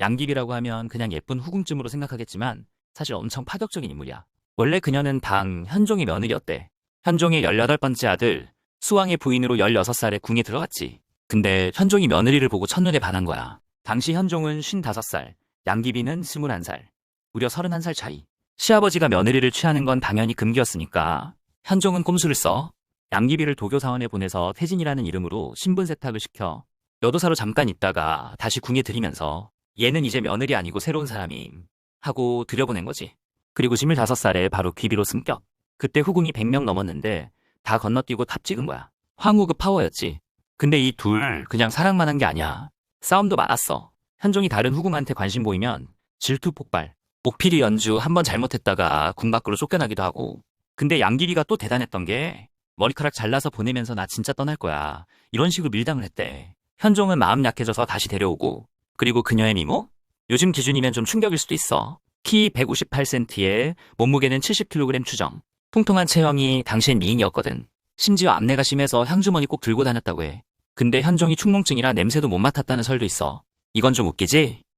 양귀비라고 하면 그냥 예쁜 후궁쯤으로 생각하겠지만 사실 엄청 파격적인 인물이야. 원래 그녀는 당 현종의 며느리였대. 현종의 18번째 아들 수왕의 부인으로 16살에 궁에 들어갔지. 근데 현종이 며느리를 보고 첫눈에 반한 거야. 당시 현종은 55살, 양귀비는 21살. 무려 31살 차이. 시아버지가 며느리를 취하는 건 당연히 금기였으니까 현종은 꼼수를 써 양귀비를 도교 사원에 보내서 태진이라는 이름으로 신분 세탁을 시켜 여도사로 잠깐 있다가 다시 궁에 들이면서 얘는 이제 며느리 아니고 새로운 사람임 하고 들여보낸 거지. 그리고 25살에 바로 귀비로 승격. 그때 후궁이 100명 넘었는데 다 건너뛰고 탑 찍은 거야. 황후급 파워였지. 근데 이 둘 그냥 사랑만 한 게 아니야. 싸움도 많았어. 현종이 다른 후궁한테 관심 보이면 질투 폭발. 목필이 연주 한 번 잘못했다가 궁 밖으로 쫓겨나기도 하고. 근데 양귀비가 또 대단했던 게 머리카락 잘라서 보내면서 나 진짜 떠날 거야. 이런 식으로 밀당을 했대. 현종은 마음 약해져서 다시 데려오고. 그리고 그녀의 미모? 요즘 기준이면 좀 충격일 수도 있어. 키 158cm에 몸무게는 70kg 추정. 통통한 체형이 당시엔 미인이었거든. 심지어 암내가 심해서 향주머니 꼭 들고 다녔다고 해. 근데 현종이 충농증이라 냄새도 못 맡았다는 설도 있어. 이건 좀 웃기지?